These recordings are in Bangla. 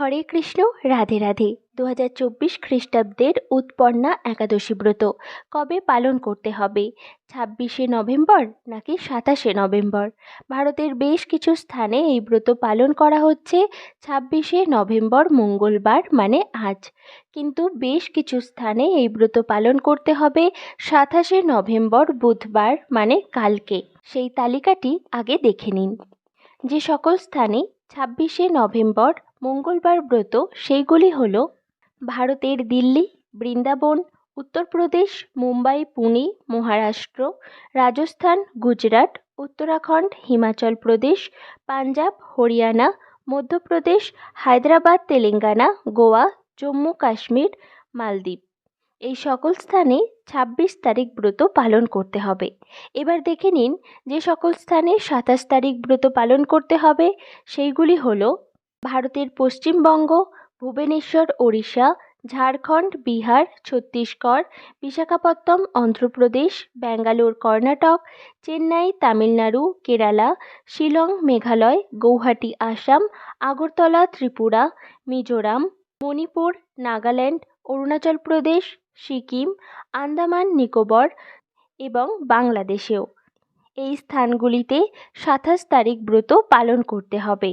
হরে কৃষ্ণ, রাধে রাধে। দু হাজার চব্বিশ খ্রিস্টাব্দের উৎপন্না একাদশী ব্রত। কবে পালন করতে হবে? ছাব্বিশে নভেম্বর নাকি সাতাশে নভেম্বর? ভারতের বেশ কিছু স্থানে এই ব্রত পালন করা হচ্ছে। ছাব্বিশে নভেম্বর মঙ্গলবার মানে আজ। কিন্তু বেশ কিছু স্থানে এই ব্রত পালন করতে হবে। সাতাশে নভেম্বর বুধবার মানে কালকে। সেই তালিকাটি আগে দেখে নিন। যে সকল স্থানে ছাব্বিশে নভেম্বর মঙ্গলবার ব্রত, সেইগুলি হল ভারতের দিল্লি, বৃন্দাবন, উত্তরপ্রদেশ, মুম্বাই, পুনে, মহারাষ্ট্র, রাজস্থান, গুজরাট, উত্তরাখণ্ড, হিমাচল প্রদেশ, পাঞ্জাব, হরিয়ানা, মধ্যপ্রদেশ, হায়দ্রাবাদ, তেলেঙ্গানা, গোয়া, জম্মু কাশ্মীর, মালদ্বীপ। এই সকল স্থানে ছাব্বিশ তারিখ ব্রত পালন করতে হবে। এবার দেখে নিন যে সকল স্থানে সাতাশ তারিখ ব্রত পালন করতে হবে, সেইগুলি হলো ভারতের পশ্চিমবঙ্গ, ভুবনেশ্বর, ওড়িশা, ঝাড়খণ্ড, বিহার, ছত্তিশগড় বিশাখাপত্তম অন্ধ্রপ্রদেশ, ব্যাঙ্গালোর, কর্ণাটক, চেন্নাই, তামিলনাড়ু, কেরালা, শিলং, মেঘালয়, গৌহাটি, আসাম, আগরতলা, ত্রিপুরা, মিজোরাম, মণিপুর, নাগাল্যান্ড, অরুণাচল প্রদেশ, সিকিম, আন্দামান, নিকোবর এবং বাংলাদেশেও। এই স্থানগুলিতে সাতাশ তারিখ ব্রত পালন করতে হবে।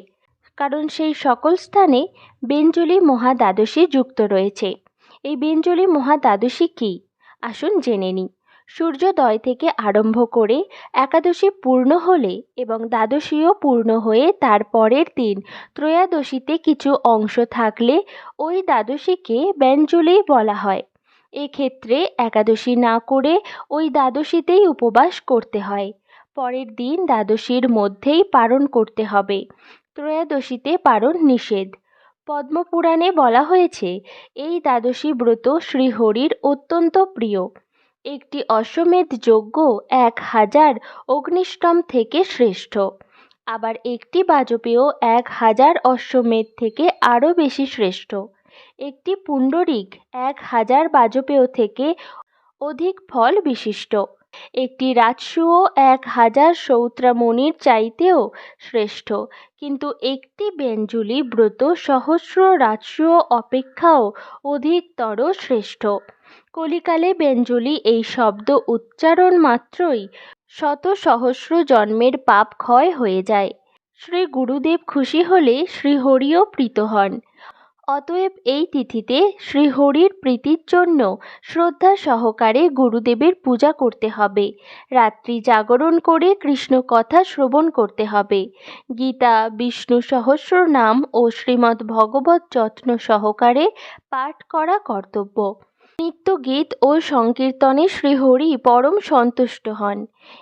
কারণ সেই সকল স্থানে বেঞ্জলি মহাদ্বাদশী যুক্ত রয়েছে। এই বেঞ্জলি মহাদ্বাদশী কী? আসুন জেনে নিই। সূর্যোদয় থেকে আরম্ভ করে একাদশী পূর্ণ হলে এবং দ্বাদশীও পূর্ণ হয়ে তার পরের দিন ত্রয়োদশীতে কিছু অংশ থাকলে ওই দ্বাদশীকে ব্যঞ্জলি বলা হয়। এক্ষেত্রে একাদশী না করে ওই দ্বাদশীতেই উপবাস করতে হয়। পরের দিন দ্বাদশীর মধ্যেই পালন করতে হবে। ত্রয়োদশীতে পারণ নিষেধ। পদ্মপুরাণে বলা হয়েছে, এই দ্বাদশী ব্রত শ্রীহরির অত্যন্ত প্রিয়। একটি অশ্বমেধ যজ্ঞ এক হাজার অগ্নিষ্টম থেকে শ্রেষ্ঠ। আবার একটি বাজপেয় এক হাজার অশ্বমেধ থেকে আরও বেশি শ্রেষ্ঠ। একটি পুণ্ডরিক এক হাজার বাজপেয় থেকে অধিক ফল বিশিষ্ট। একটি রাজসূয় এক হাজার সৌত্রামণির চাইতেও শ্রেষ্ঠ। কিন্তু একটি বেঞ্জুলি ব্রত সহস্র রাজসূয় অপেক্ষাও অধিকতর শ্রেষ্ঠ। কলিকালে বেঞ্জুলি এই শব্দ উচ্চারণ মাত্রই শত সহস্র জন্মের পাপ ক্ষয় হয়ে যায়। শ্রী গুরুদেব খুশি হলে শ্রীহরিও প্রীত হন। অতএব এই তিথিতে শ্রীহরির প্রীতির জন্য শ্রদ্ধা সহকারে গুরুদেবের পূজা করতে হবে। রাত্রি জাগরণ করে কৃষ্ণ কথা শ্রবণ করতে হবে। গীতা, বিষ্ণু সহস্র নাম ও শ্রীমদ্ ভগবত যত্ন সহকারে পাঠ করা কর্তব্য। নিত্য গীত ও সংকীর্তনে শ্রীহরি পরম সন্তুষ্ট হন।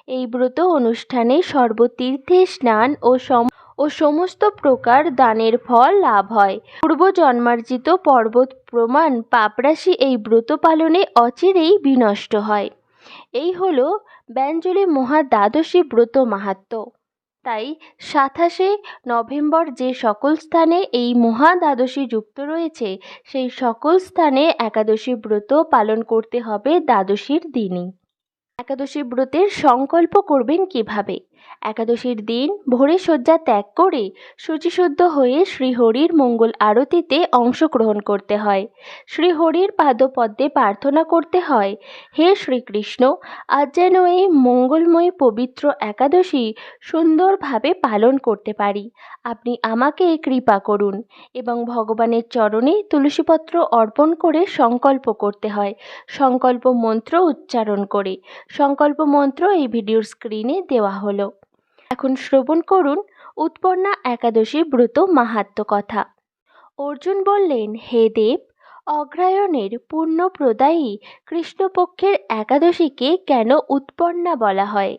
এই ব্রত অনুষ্ঠানে সর্বতীর্থে স্নান ও সম ও সমস্ত প্রকার দানের ফল লাভ হয়। পূর্বজন্মার্জিত পর্বত প্রমাণ পাপরাশি এই ব্রত পালনে অচিরেই বিনষ্ট হয়। এই হল ব্যঞ্জলি মহা দ্বাদশী ব্রত মাহাত্ম্য তাই সাতাশে নভেম্বর যে সকল স্থানে এই মহা দ্বাদশী যুক্ত রয়েছে, সেই সকল স্থানে একাদশী ব্রত পালন করতে হবে দ্বাদশীর দিনই। একাদশী ব্রতের সংকল্প করবেন কীভাবে? একাদশীর দিন ভোরে শয্যা ত্যাগ করে শুচিশুদ্ধ হয়ে শ্রীহরির মঙ্গল আরতিতে অংশগ্রহণ করতে হয়। শ্রীহরির পাদপদ্মে প্রার্থনা করতে হয়, হে শ্রীকৃষ্ণ, আজ যেন এই মঙ্গলময়ী পবিত্র একাদশী সুন্দরভাবে পালন করতে পারি। আপনি আমাকে কৃপা করুন এবং ভগবানের চরণে তুলসীপত্র অর্পণ করে সংকল্প করতে হয়। সংকল্প মন্ত্র উচ্চারণ করে। সংকল্প মন্ত্র এই ভিডিওর স্ক্রিনে দেওয়া হলো। এখন শ্রবণ করুন উৎপন্না একাদশী ব্রত মাহাত্ম কথা। অর্জুন বললেন, হে দেব, অগ্রায়ণের পূর্ণ প্রদায়ী কৃষ্ণপক্ষের একাদশীকে কেন উৎপন্না বলা হয়?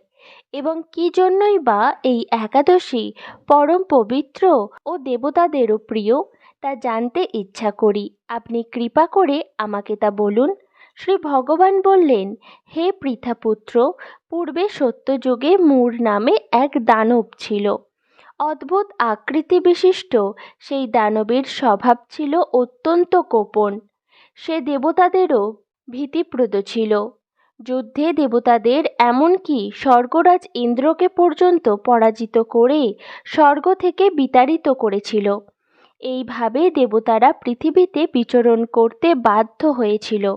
এবং কি জন্যই বা এই একাদশী পরম পবিত্র ও দেবতাদেরও প্রিয়? তা জানতে ইচ্ছা করি। আপনি কৃপা করে আমাকে তা বলুন। শ্রী ভগবান বললেন, হে পৃথাপুত্র, পূর্বে সত্যযুগে মূর নামে এক দানব ছিল। অদ্ভুত আকৃতি বিশিষ্ট সেই দানবের স্বভাব ছিল অত্যন্ত গোপন। সে দেবতাদেরও ভীতিপ্রদ ছিল। যুদ্ধে দেবতাদের এমনকি স্বর্গরাজ ইন্দ্রকে পর্যন্ত পরাজিত করে স্বর্গ থেকে বিতাড়িত করেছিল। এইভাবে দেবতারা পৃথিবীতে বিচরণ করতে বাধ্য হয়েছিল।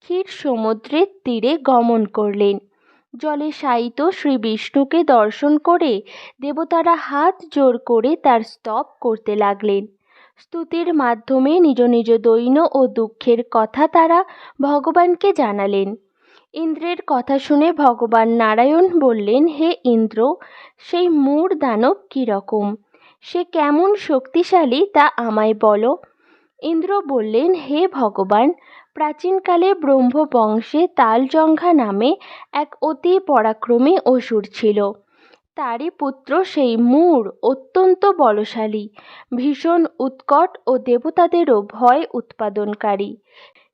ক্ষীর সমুদ্রের তীরে গমন করলেন। জলে শায়িত শ্রী বিষ্ণুকে দর্শন করে দেবতারা হাত জোর করে তার স্তব করতে লাগলেন। স্তুতির মাধ্যমে নিজ নিজ দৈন্য ও দুঃখের কথা তারা ভগবানকে জানালেন। ইন্দ্রের কথা শুনে ভগবান নারায়ণ বললেন, হে ইন্দ্র, সেই মূর দানব কীরকম? সে কেমন শক্তিশালী তা আমায় বলো। ইন্দ্র বললেন, হে ভগবান, প্রাচীনকালে ব্রহ্মবংশে তালজঙ্ঘা নামে এক অতি পরাক্রমী অসুর ছিল। তারই পুত্র সেই মূর অত্যন্ত বলশালী, ভীষণ উৎকট ও দেবতাদেরও ভয় উৎপাদনকারী।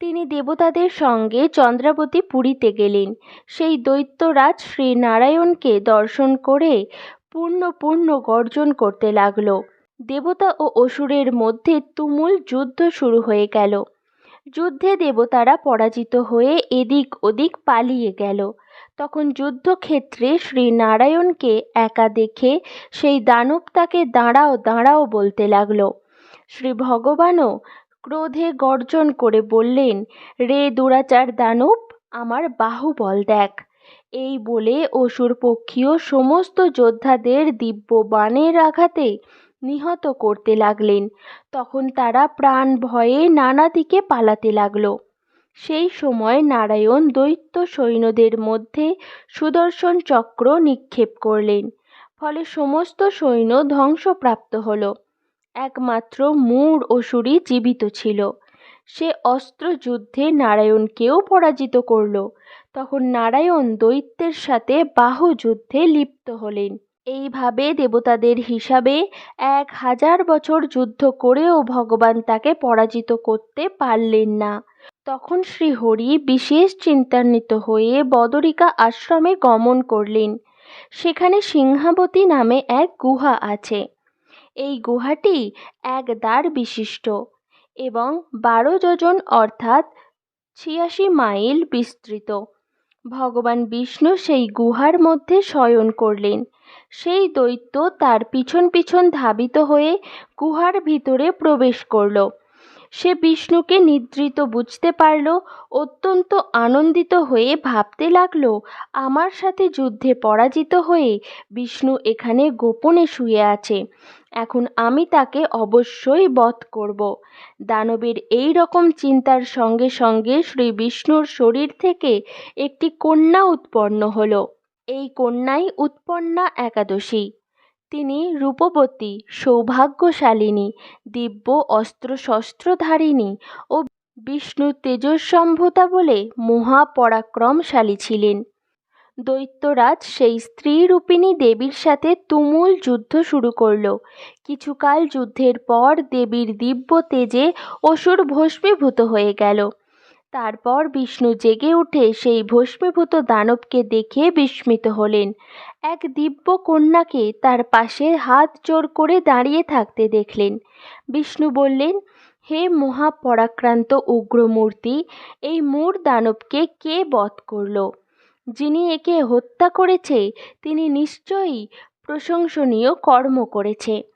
তিনি দেবতাদের সঙ্গে চন্দ্রাবতী পুরীতে গেলেন। সেই দৈত্যরাজ শ্রী নারায়ণকে দর্শন করে পূর্ণ পূর্ণ গর্জন করতে লাগল। দেবতা ও অসুরের মধ্যে তুমুল যুদ্ধ শুরু হয়ে গেল। যুদ্ধে দেবতারা পরাজিত হয়ে এদিক ওদিক পালিয়ে গেল। তখন যুদ্ধক্ষেত্রে শ্রীনারায়ণকে একা দেখে সেই দানব তাকে দাঁড়াও দাঁড়াও বলতে লাগল শ্রী ভগবানও ক্রোধে গর্জন করে বললেন, রে দুরাচার দানব, আমার বাহুবল দেখ। এই বলে অসুর পক্ষীয় সমস্ত যোদ্ধাদের দিব্য বাণের আঘাতে নিহত করতে লাগলেন। তখন তারা প্রাণ ভয়ে নানা দিকে পালাতে লাগল। সেই সময় নারায়ণ দৈত্য সৈন্যদের মধ্যে সুদর্শন চক্র নিক্ষেপ করলেন। ফলে সমস্ত সৈন্য ধ্বংসপ্রাপ্ত হলো। একমাত্র মূঢ় অসুরই জীবিত ছিল। সে অস্ত্র যুদ্ধে নারায়ণকেও পরাজিত করল। তখন নারায়ণ দৈত্যের সাথে বাহু যুদ্ধে লিপ্ত হলেন। এইভাবে দেবতাদের হিসাবে এক হাজার বছর যুদ্ধ করেও ভগবান তাকে পরাজিত করতে পারলেন না। তখন শ্রীহরি বিশেষ চিন্তান্বিত হয়ে বদরিকা আশ্রমে গমন করলেন। সেখানে সিংহাবতী নামে এক গুহা আছে। এই গুহাটি এক দ্বার বিশিষ্ট এবং বারো যোজন অর্থাৎ ছিয়াশি মাইল বিস্তৃত। ভগবান বিষ্ণু সেই গুহার মধ্যে শয়ন করলেন। সেই দৈত্য তার পিছন পিছন ধাবিত হয়ে গুহার ভিতরে প্রবেশ করল। সে বিষ্ণুকে নিদ্রিত বুঝতে পারল, অত্যন্ত আনন্দিত হয়ে ভাবতে লাগল, আমার সাথে যুদ্ধে পরাজিত হয়ে বিষ্ণু এখানে গোপনে শুয়ে আছে। এখন আমি তাকে অবশ্যই বধ করব। দানবের এই রকম চিন্তার সঙ্গে সঙ্গে শ্রী বিষ্ণুর শরীর থেকে একটি কন্যা উৎপন্ন হলো। এই কন্যাই উৎপন্না একাদশী। তিনি রূপবতী, সৌভাগ্যশালিনী, দিব্য অস্ত্রশস্ত্রধারিণী ও বিষ্ণু তেজস্সম্ভূতা বলে মহাপরাক্রমশালী ছিলেন। দৈত্যরাজ সেই স্ত্রী স্ত্রীরূপিণী দেবীর সাথে তুমুল যুদ্ধ শুরু করল। কিছুকাল যুদ্ধের পর দেবীর দিব্য তেজে অসুর ভস্মীভূত হয়ে গেল। তারপর বিষ্ণু জেগে উঠে সেই ভস্মীভূত দানবকে দেখে বিস্মিত হলেন। এক দিব্য কন্যাকে তার পাশে হাত জোর করে দাঁড়িয়ে থাকতে দেখলেন। বিষ্ণু বললেন, হে মহাপরাক্রান্ত উগ্রমূর্তি, এই মূর দানবকে কে বধ করল? যিনি একে হত্যা করেছে, তিনি নিশ্চয়ই প্রশংসনীয় কর্ম করেছে।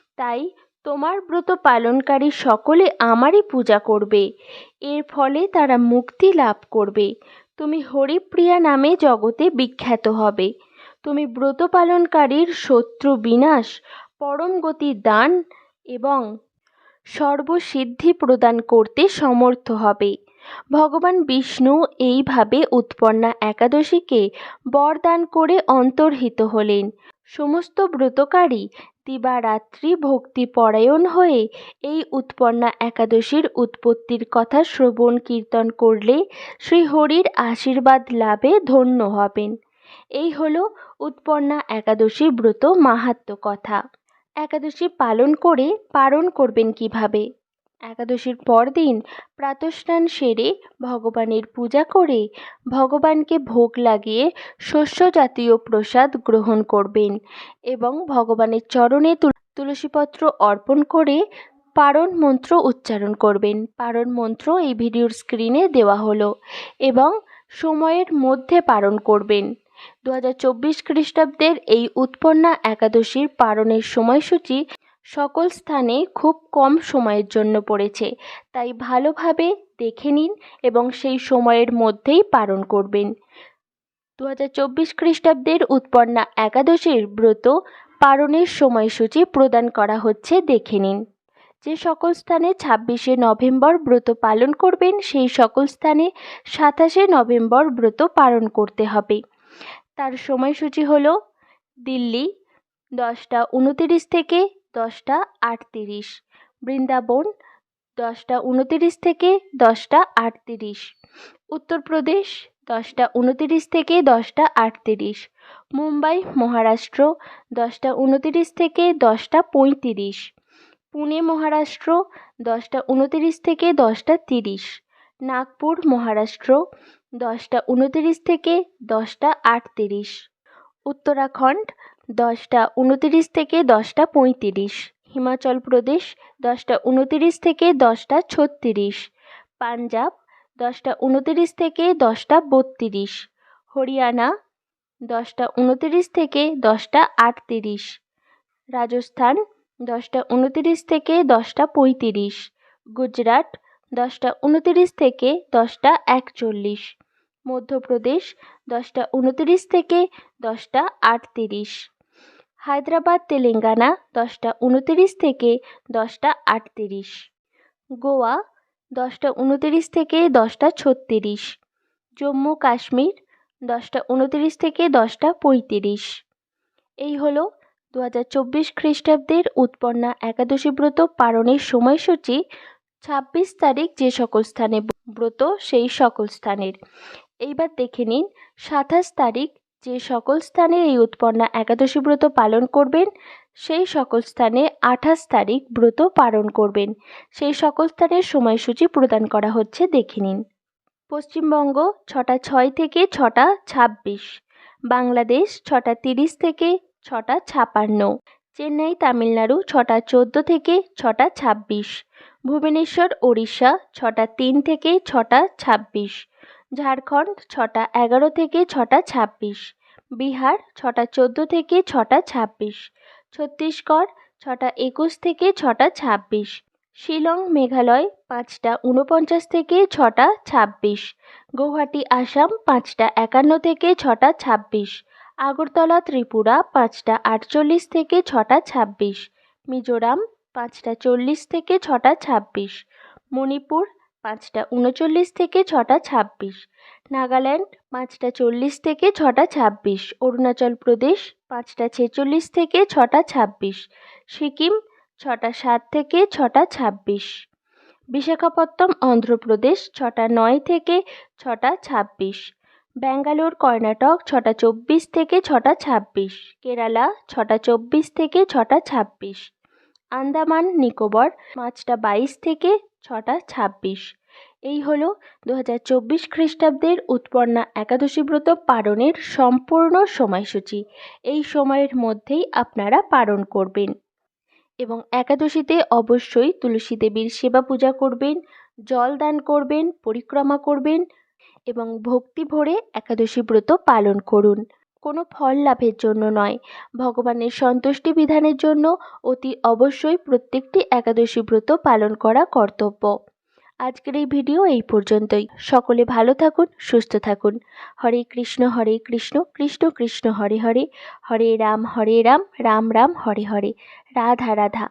তাই তোমার ব্রত পালনকারী সকলে আমারই পূজা করবে। এর ফলে তারা মুক্তি লাভ করবে। তুমি হরিপ্রিয়া নামে জগতে বিখ্যাত হবে। তুমি ব্রত পালনকারীর শত্রু বিনাশ, পরম গতি দান এবং সর্বসিদ্ধি প্রদান করতে সমর্থ হবে। ভগবান বিষ্ণু এইভাবে উৎপন্না একাদশীকে বরদান করে অন্তর্হিত হলেন। সমস্ত ব্রতকারী দিবারাত্রি ভক্তিপরায়ণ হয়ে এই উৎপন্না একাদশীর উৎপত্তির কথা শ্রবণ কীর্তন করলে শ্রীহরির আশীর্বাদ লাভে ধন্য হবেন। এই হল উৎপন্না একাদশী ব্রত মাহাত্ম্য কথা। একাদশী পালন করে পালন করবেন কীভাবে? একাদশীর পরদিন প্রাতঃস্নান সেরে ভগবানের পূজা করে ভগবানকে ভোগ লাগিয়ে শস্য জাতীয় প্রসাদ গ্রহণ করবেন এবং ভগবানের চরণে তুলসীপত্র অর্পণ করে পারণ মন্ত্র উচ্চারণ করবেন। পারণ মন্ত্র এই ভিডিওর স্ক্রিনে দেওয়া হলো এবং সময়ের মধ্যে পারণ করবেন। দু হাজার চব্বিশ খ্রিস্টাব্দের এই উৎপন্না একাদশীর পারণের সময়সূচি সকল স্থানে খুব কম সময়ের জন্য পড়েছে। তাই ভালোভাবে দেখে নিন এবং সেই সময়ের মধ্যেই পালন করবেন। দু হাজার চব্বিশ খ্রিস্টাব্দের উৎপন্না একাদশীর ব্রত পালনের সময়সূচি প্রদান করা হচ্ছে, দেখে নিন। যে সকল স্থানে ছাব্বিশে নভেম্বর ব্রত পালন করবেন, সেই সকল স্থানে সাতাশে নভেম্বর ব্রত পালন করতে হবে। তার সময়সূচি হলো দিল্লি দশটা উনতিরিশ থেকে দশটা আটতিরিশ। বৃন্দাবন দশটা উনতিরিশ থেকে দশটা আটতিরিশ। উত্তরপ্রদেশ দশটা উনতিরিশ থেকে দশটা আটতিরিশ। মুম্বাই মহারাষ্ট্র দশটা উনতিরিশ থেকে দশটা পঁয়ত্রিশ। পুনে মহারাষ্ট্র দশটা উনতিরিশ থেকে দশটা তিরিশ। নাগপুর মহারাষ্ট্র দশটা উনতিরিশ থেকে দশটা আটতিরিশ। উত্তরাখণ্ড দশটা উনতিরিশ থেকে দশটা পঁয়ত্রিশ। হিমাচল প্রদেশ, দশটা উনতিরিশ থেকে দশটা ছত্রিশ। পাঞ্জাব, দশটা উনতিরিশ থেকে দশটা বত্রিশ। হরিয়ানা, দশটা উনতিরিশ থেকে দশটা আটতিরিশ। রাজস্থান, দশটা উনতিরিশ থেকে দশটা পঁয়ত্রিশ। গুজরাট, দশটা উনতিরিশ থেকে দশটা একচল্লিশ। মধ্যপ্রদেশ দশটা উনতিরিশ থেকে দশটা আটতিরিশ। হায়দ্রাবাদ, তেলেঙ্গানা দশটা উনতিরিশ থেকে দশটা আটতিরিশ। গোয়া দশটা উনতিরিশ থেকে দশটা ছত্রিশ। জম্মু কাশ্মীর দশটা উনতিরিশ থেকে দশটা পঁয়ত্রিশ। এই হলো দু হাজার চব্বিশ খ্রিস্টাব্দের উৎপন্না একাদশী ব্রত পালনের সময়সূচি, ছাব্বিশ তারিখ যে সকল স্থানে ব্রত সেই সকল স্থানের। এইবার দেখে নিন, সাতাশ তারিখ যে সকল স্থানে এই উৎপন্না একাদশী ব্রত পালন করবেন, সেই সকল স্থানে আঠাশ তারিখ ব্রত পালন করবেন। সেই সকল স্থানের সময়সূচি প্রদান করা হচ্ছে, দেখে নিন। পশ্চিমবঙ্গ ছটা ছয় থেকে ছটা ছাব্বিশ, বাংলাদেশ ছটা তিরিশ থেকে ছটা ছাপান্ন, চেন্নাই তামিলনাড়ু ছটা চোদ্দ থেকে ছটা ছাব্বিশ, ভুবনেশ্বর, ওড়িশা ছটা তিন থেকে ছটা ছাব্বিশ ঝাড়খণ্ড ছটা এগারো থেকে ছটা ছাব্বিশ, বিহার ছটা চোদ্দ থেকে ছটা ছাব্বিশ, ছত্তিশগড় ছটা একুশ থেকে ছটা ছাব্বিশ, শিলং মেঘালয় পাঁচটা উনপঞ্চাশ থেকে ছটা ছাব্বিশ গৌহাটি আসাম পাঁচটা একান্ন থেকে ছটা ছাব্বিশ, আগরতলা, ত্রিপুরা পাঁচটা আটচল্লিশ থেকে ছটা ছাব্বিশ, মিজোরাম পাঁচটা চল্লিশ থেকে ছটা ছাব্বিশ, মণিপুর পাঁচটা উনচল্লিশ থেকে ছটা ছাব্বিশ। নাগাল্যান্ড, পাঁচটা চল্লিশ থেকে ছটা ছাব্বিশ। অরুণাচল প্রদেশ, পাঁচটা ছেচল্লিশ থেকে ছটা ছাব্বিশ। সিকিম, ছটা সাত থেকে ছটা ছাব্বিশ। বিশাখাপত্তম অন্ধ্রপ্রদেশ, ছটা নয় থেকে ছটা ছাব্বিশ। ব্যাঙ্গালোর, কর্ণাটক, ছটা চব্বিশ থেকে ছটা ছাব্বিশ। কেরালা, ছটা চব্বিশ থেকে ছটা ছাব্বিশ। আন্দামান, নিকোবর, পাঁচটা বাইশ থেকে ছটা ছাব্বিশ। এই হলো দু হাজার চব্বিশ খ্রিস্টাব্দের উৎপন্না একাদশী ব্রত পালনের সম্পূর্ণ সময়সূচি। এই সময়ের মধ্যেই আপনারা পালন করবেন। এবং একাদশীতে অবশ্যই তুলসী দেবীর সেবা পূজা করবেন, জল দান করবেন, পরিক্রমা করবেন এবং ভক্তি ভরে একাদশী ব্রত পালন করুন। কোনো ফল লাভের জন্য নয়। ভগবানের সন্তুষ্টি বিধানের জন্য অতি অবশ্যই প্রত্যেকটি একাদশী ব্রত পালন করা কর্তব্য। আজকের এই ভিডিও এই পর্যন্তই। সকলে ভালো থাকুন, সুস্থ থাকুন। হরে কৃষ্ণ হরে কৃষ্ণ কৃষ্ণ কৃষ্ণ, হরে হরে। হরে রাম হরে রাম রাম রাম, হরে হরে। রাধা রাধা।